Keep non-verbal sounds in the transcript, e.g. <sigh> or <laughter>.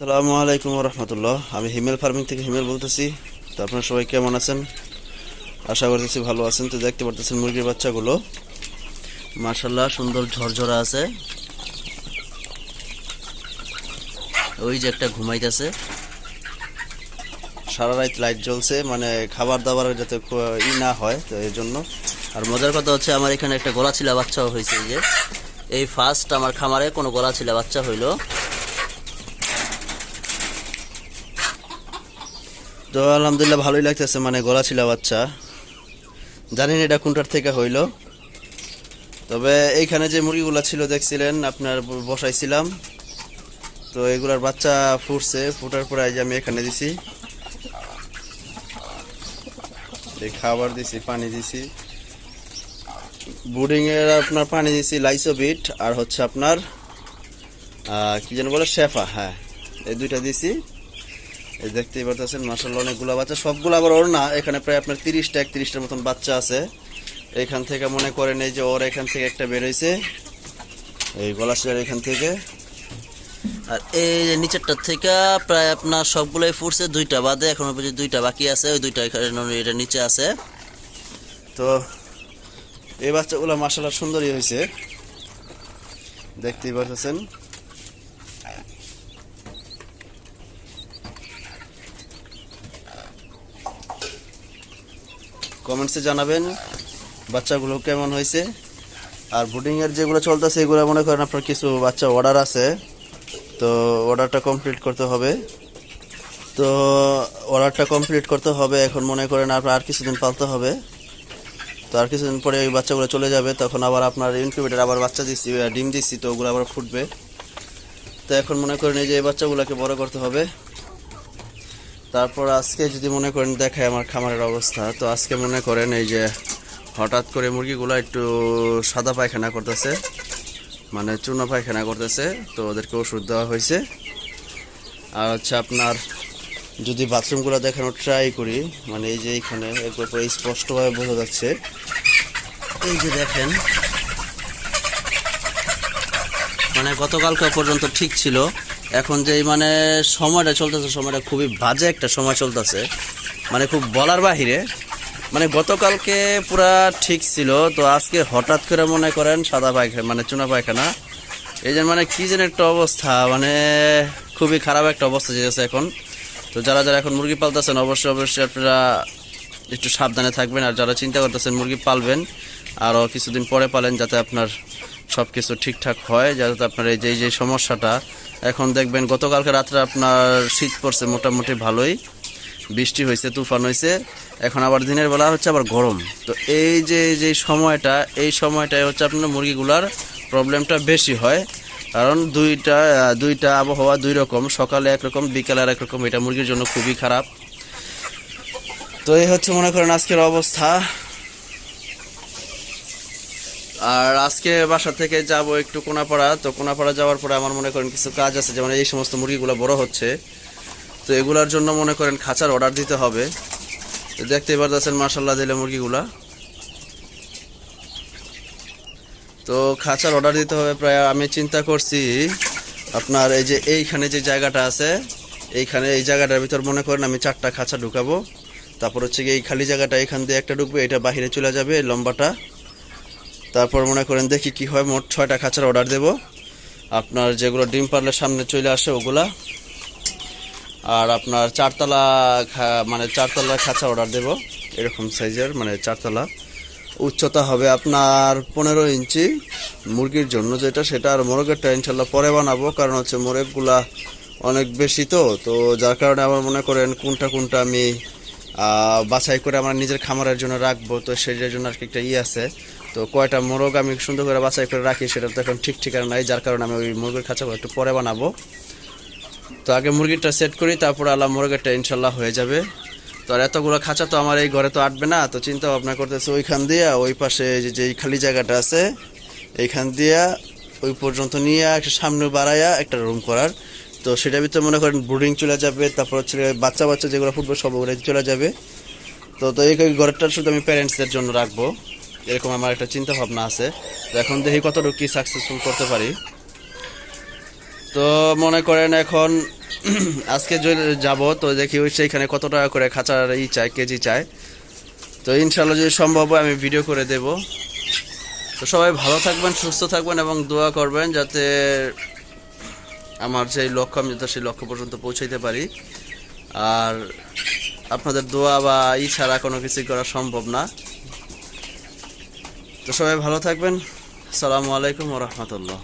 আসসালামু আলাইকুম রহমতুল্লাহ আমি হিমেল ফার্মিং থেকে হিমেল বলতেছি। তো আপনারা সবাই কেমন আছেন? আশা করতেছি ভালো আছেন। তো দেখতে পারতেছেন মুরগির বাচ্চাগুলো। মার্শাল্লাহ সুন্দর ঝরঝরা আছে। ওই যে একটা ঘুমাইতেছে। সারা রাত লাইট জ্বলছে মানে খাবার দাবার যাতে ই না হয়, তো এর জন্য। আর মজার কথা হচ্ছে, আমার এখানে একটা গলা ছিলা বাচ্চাও হয়েছে যে। এই ফার্স্ট আমার খামারে কোনো গলা ছিলা বাচ্চা হইল। তো আলহামদুলিল্লাহ ভালোই লাগতেছে মানে গলা ছিল বাচ্চা। জানি না এটা কোনটার থেকে হইল। তবে এইখানে যে মুরগিগুলো ছিল, দেখছিলেন, আপনার বসাইছিলাম। তো এগুলার বাচ্চা ফুটছে, ফুটার পরে আজ আমি এখানে দিছি। খাবার দিছি, পানি দিছি। বুডিং এর আপনার পানি দিছি, লাইসোবিট, আর হচ্ছে আপনার কি যেন বলে, শেফা হ্যাঁ। এই দুইটা দিছি। এই দেখতেই পারতেছেন মাসাল্লাহ অনেকগুলো বাচ্চা। সবগুলো আবার ওর না এখানে প্রায় আপনার তিরিশটা একত্রিশটার মতন বাচ্চা আছে। এখান থেকে মনে করেন এই যে ওর এখান থেকে একটা বেরোইছে এই গলাশিয়ার এখান থেকে। আর এই যে নিচেরটার থেকে প্রায় আপনার সবগুলোই ফুটছে দুইটা বাদে এখনও পর্যন্ত দুইটা বাকি আছে ওই দুইটা এখানে এটা নিচে আছে। তো এই বাচ্চাগুলো মাসাল্লাহ সুন্দরই হয়েছে দেখতেই পারতেছেন। কমেন্টসে জানাবেন, বাচ্চাগুলো কেমন হয়েছে। আর বুডিংয়ের যেগুলো চলতেছে, এগুলো মনে করেন আপনার কিছু বাচ্চা অর্ডার আছে। তো অর্ডারটা কমপ্লিট করতে হবে। তো অর্ডারটা কমপ্লিট করতে হবে, এখন মনে করেন আপনার আর কিছুদিন পালতে হবে। তো আর কিছুদিন পরে ওই বাচ্চাগুলো চলে যাবে, তখন আবার আপনার ইনকিউবেটার আবার বাচ্চা দিচ্ছি ডিম দিচ্ছি তো ওগুলো আবার ফুটবে। তো এখন মনে করেন এই যে এই বাচ্চাগুলোকে বড় করতে হবে। তারপর আজকে যদি মনে করেন দেখায় আমার খামারের অবস্থা, তো আজকে মনে করেন এই যে হঠাৎ করে মুরগিগুলো একটু সাদা পায়খানা করতেছে মানে চুনা পায়খানা করতেছে, তো ওদেরকে ওষুধ দেওয়া হয়েছে। আর হচ্ছে আপনার যদি বাথরুমগুলো দেখানোর ট্রাই করি মানে এই যে এইখানে একবার স্পষ্টভাবে বোঝা যাচ্ছে। এই যে দেখেন মানে গতকালকে পর্যন্ত ঠিক ছিল। এখন যে মানে সময়টা চলতেছে, সময়টা খুবই বাজে একটা সময় চলতেছে। মানে খুব বলার বাহিরে। মানে গতকালকে পুরা ঠিক ছিল, তো আজকে হঠাৎ করে মনে করেন সাদা পায়খানা মানে চুনা পায়খানা। এই যে মানে কী যেন একটা অবস্থা মানে খুবই খারাপ একটা অবস্থা যেতেছে এখন। তো যারা যারা এখন মুরগি পালতেছেন, অবশ্যই অবশ্যই আপনারা একটু সাবধানে থাকবেন, আর যারা চিন্তা করতেছেন মুরগি পালবেন, আরও কিছুদিন পরে পালেন যাতে আপনার সব কিছু ঠিকঠাক হয়, যাতে আপনার এই যে যে সমস্যাটা এখন দেখবেন, গতকালকে রাত্রে আপনার শীত পড়ছে মোটামুটি ভালোই। বৃষ্টি হয়েছে, তুফান হয়েছে। এখন আবার দিনের বেলা হচ্ছে আবার গরম। তো এই যে যে সময়টা, এই সময়টায় হচ্ছে আপনার মুরগিগুলার প্রবলেমটা বেশি হয়। কারণ দুইটা দুইটা আবহাওয়া দুই রকম, সকালে একরকম বিকালে আর একরকম এটা মুরগির জন্য খুবই খারাপ। তো এই হচ্ছে মনে করেন আজকের অবস্থা। আর আজকে বাসা থেকে যাব একটু কোনাপাড়া, তো কোনাপাড়া যাওয়ার পরে আমার মনে করেন কিছু কাজ আছে, যেমন এই সমস্ত মুরগিগুলো বড় হচ্ছে। তো এগুলার জন্য মনে করেন খাঁচার অর্ডার দিতে হবে। তো দেখতেই পারতেছেন মার্শাল্লাহ দিলে মুরগিগুলা। তো খাঁচার অর্ডার দিতে হবে প্রায়, আমি চিন্তা করছি আপনার এই যে এইখানে যে জায়গাটা আছে, এইখানে এই জায়গাটার ভিতর মনে করেন আমি চারটা খাঁচা ঢুকাবো। তারপর হচ্ছে গিয়ে এই খালি জায়গাটা এখান দিয়ে একটা ঢুকবে, এটা বাহিরে চলে যাবে লম্বাটা। তারপর মনে করেন দেখি কি হয়, মোট ছয়টা খাঁচার অর্ডার দেব। আপনার যেগুলো ডিম পারলে সামনে চলে আসে ওগুলা। আর আপনার চারতলা মানে চারতলা খাঁচা অর্ডার দেব, এরকম সাইজের মানে চারতলা। উচ্চতা হবে আপনার পনেরো ইঞ্চি। মুরগির জন্য যেটা, সেটা আর মোরগেরটা ইনশাল্লাহ পরে বানাবো, কারণ হচ্ছে মোরগগুলা অনেক বেশি তো। তো যার কারণে আমার মনে করেন কোনটা কোনটা আমি বাছাই করে আমার নিজের খামারের জন্য রাখব। তো সেটার জন্য আর কি একটা ই আছে। তো কয়টা মোরগ আমি সুন্দর করে বাছাই করে রাখি সেটা তো এখন ঠিক ঠিকানা নাই, যার কারণে আমি ওই মুরগির খাঁচাগুলো একটু পরে বানাবো। তো আগে মুরগিটা সেট করি, তারপর আল্লাহ মুরগিটা ইনশাল্লাহ হয়ে যাবে। তো আর এতগুলো খাঁচা তো আমার এই ঘরে তো আটবে না, তো চিন্তা ভাবনা করতেছে ওইখান দিয়া ওই পাশে যে খালি জায়গাটা আছে, এইখান দিয়া ওই পর্যন্ত নিয়ে একটা সামনে বাড়াইয়া একটা রুম করার। তো সেটার ভিতরে মনে করেন ব্রুডিং চলে যাবে, তারপর হচ্ছে বাচ্চা বাচ্চা যেগুলো ফুটবল সব ওগুলো চলে যাবে। তো তো এই ঘরটা শুধু আমি প্যারেন্টসদের জন্য রাখব। এরকম আমার একটা চিন্তা ভাবনা আছে। তো এখন দেখি কতটুকু কি সাকসেসফুল করতে পারি। তো মনে করেন এখন <clears throat> আজকে যাব, তো দেখি ওই সেইখানে কত টাকা করে খাঁচার ই চাই, কেজি চাই। তো ইনশাল্লাহ যদি সম্ভব আমি ভিডিও করে দেব। তো সবাই ভালো থাকবেন, সুস্থ থাকবেন এবং দোয়া করবেন যাতে আমার যেই লক্ষ্য, আমি যাতে সেই লক্ষ্য পর্যন্ত পৌঁছাইতে পারি। আর আপনাদের দোয়া বা ই ছাড়া কোনো কিছুই করা সম্ভব না। তো সবাই ভালো থাকবেন। আসসালামু আলাইকুম রহমতুল্লাহ।